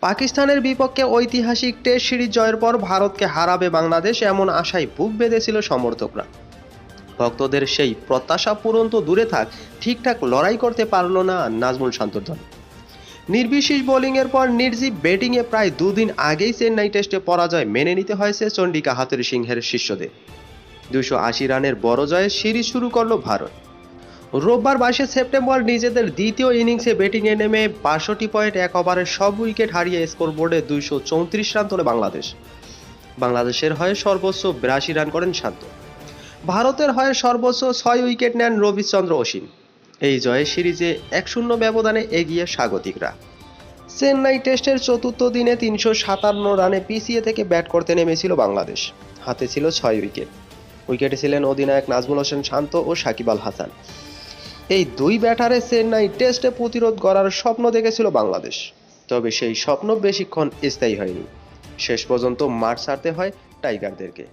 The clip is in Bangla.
পাকিস্তানের বিপক্ষে ঐতিহাসিক টেস্ট সিরিজ জয়ের পর ভারতকে হারাবে বাংলাদেশ এমন আশায় বুক বেঁধেছিল সমর্থকরা। ভক্তদের সেই প্রত্যাশা পূরণ তো দূরে থাক, ঠিকঠাক লড়াই করতে পারল না নাজমুল শান্তর দল। নির্বিশেষ বোলিংয়ের পর নির্জীব ব্যাটিংয়ে প্রায় দুদিন আগেই চেন্নাই টেস্টে পরাজয় মেনে নিতে হয়েছে চন্ডিকা হাতুরি সিংহের শিষ্যদের। দুশো আশি রানের বড় জয়ে সিরিজ শুরু করল ভারত। রোববার বাইশে সেপ্টেম্বর নিজেদের দ্বিতীয় ইনিংসে ব্যাটিংয়ে নেমে বাষট্টি পয়েন্ট এক ওভারে সব উইকেট হারিয়ে স্কোর বোর্ডে দুইশো চৌত্রিশ রান তোলে বাংলাদেশ। বাংলাদেশের হয়ে সর্বোচ্চ বিরাশি রান করেন শান্ত। ভারতের হয়ে সর্বোচ্চ ছয় উইকেট নেন রবিচন্দ্র অসীম। এই জয়ে সিরিজে এক শূন্য ব্যবধানে এগিয়ে স্বাগতিকরা। চেন্নাই টেস্টের চতুর্থ দিনে তিনশো সাতান্ন রানে পিছিয়ে থেকে ব্যাট করতে নেমেছিল বাংলাদেশ। হাতে ছিল ছয় উইকেট। উইকেটে ছিলেন অধিনায়ক নাজমুল হোসেন শান্ত ও সাকিব আল হাসান। এই দুই ব্যাটারে চেন্নাই টেস্টে প্রতিরোধ করার স্বপ্ন দেখেছিল বাংলাদেশ। তবে সেই স্বপ্ন বেশিক্ষণ স্থায়ী হয়নি। শেষ পর্যন্ত মাঠ ছাড়তে হয় টাইগারদেরকে।